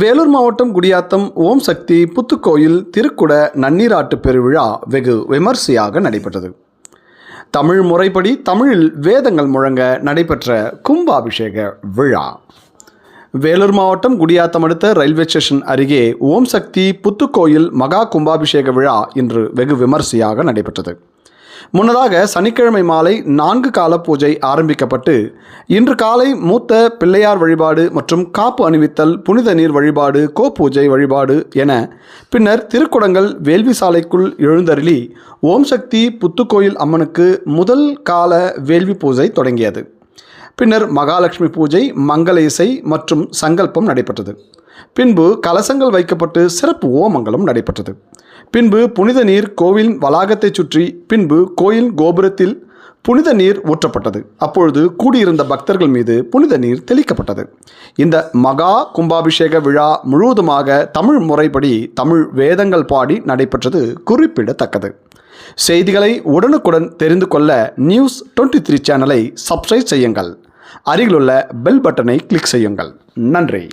வேலூர் மாவட்டம் குடியாத்தம் ஓம் சக்தி புத்துக்கோயில் திருக்குட நன்னீராட்டு பெருவிழா வெகு விமர்சையாக நடைபெற்றது. தமிழ் முறைப்படி தமிழில் வேதங்கள் முழங்க நடைபெற்ற கும்பாபிஷேக விழா. வேலூர் மாவட்டம் குடியாத்தம் அடுத்த ரயில்வே ஸ்டேஷன் அருகே ஓம் சக்தி புத்துக்கோயில் மகா கும்பாபிஷேக விழா இன்று வெகு விமர்சையாக நடைபெற்றது. முன்னதாக சனிக்கிழமை மாலை நான்கு கால பூஜை ஆரம்பிக்கப்பட்டு இன்று காலை மூத்த பிள்ளையார் வழிபாடு மற்றும் காப்பு அணிவித்தல் புனித நீர் வழிபாடு கோ பூஜை வழிபாடு என பின்னர் திருக்குடங்கள் வேள்வி சாலைக்குள் எழுந்தருளி ஓம் சக்தி புத்துக்கோயில் அம்மனுக்கு முதல் கால வேள்வி பூஜை தொடங்கியது. பின்னர் மகாலட்சுமி பூஜை மங்கள இசை மற்றும் சங்கல்பம் நடைபெற்றது. பின்பு கலசங்கள் வைக்கப்பட்டு சிறப்பு ஓமங்களும் நடைபெற்றது. பின்பு புனித நீர் கோவிலின் வளாகத்தைச் சுற்றி பின்பு கோயில் கோபுரத்தில் புனித நீர் ஊற்றப்பட்டது. அப்பொழுது கூடியிருந்த பக்தர்கள் மீது புனித நீர் தெளிக்கப்பட்டது. இந்த மகா கும்பாபிஷேக விழா முழுவதுமாக தமிழ் முறைப்படி தமிழ் வேதங்கள் பாடி நடைபெற்றது குறிப்பிடத்தக்கது. செய்திகளை உடனுக்குடன் தெரிந்து கொள்ள நியூஸ் டுவெண்ட்டி த்ரீ சேனலை சப்ஸ்கிரைப் செய்யுங்கள். அருகிலுள்ள பெல் பட்டனை கிளிக் செய்யுங்கள். நன்றி.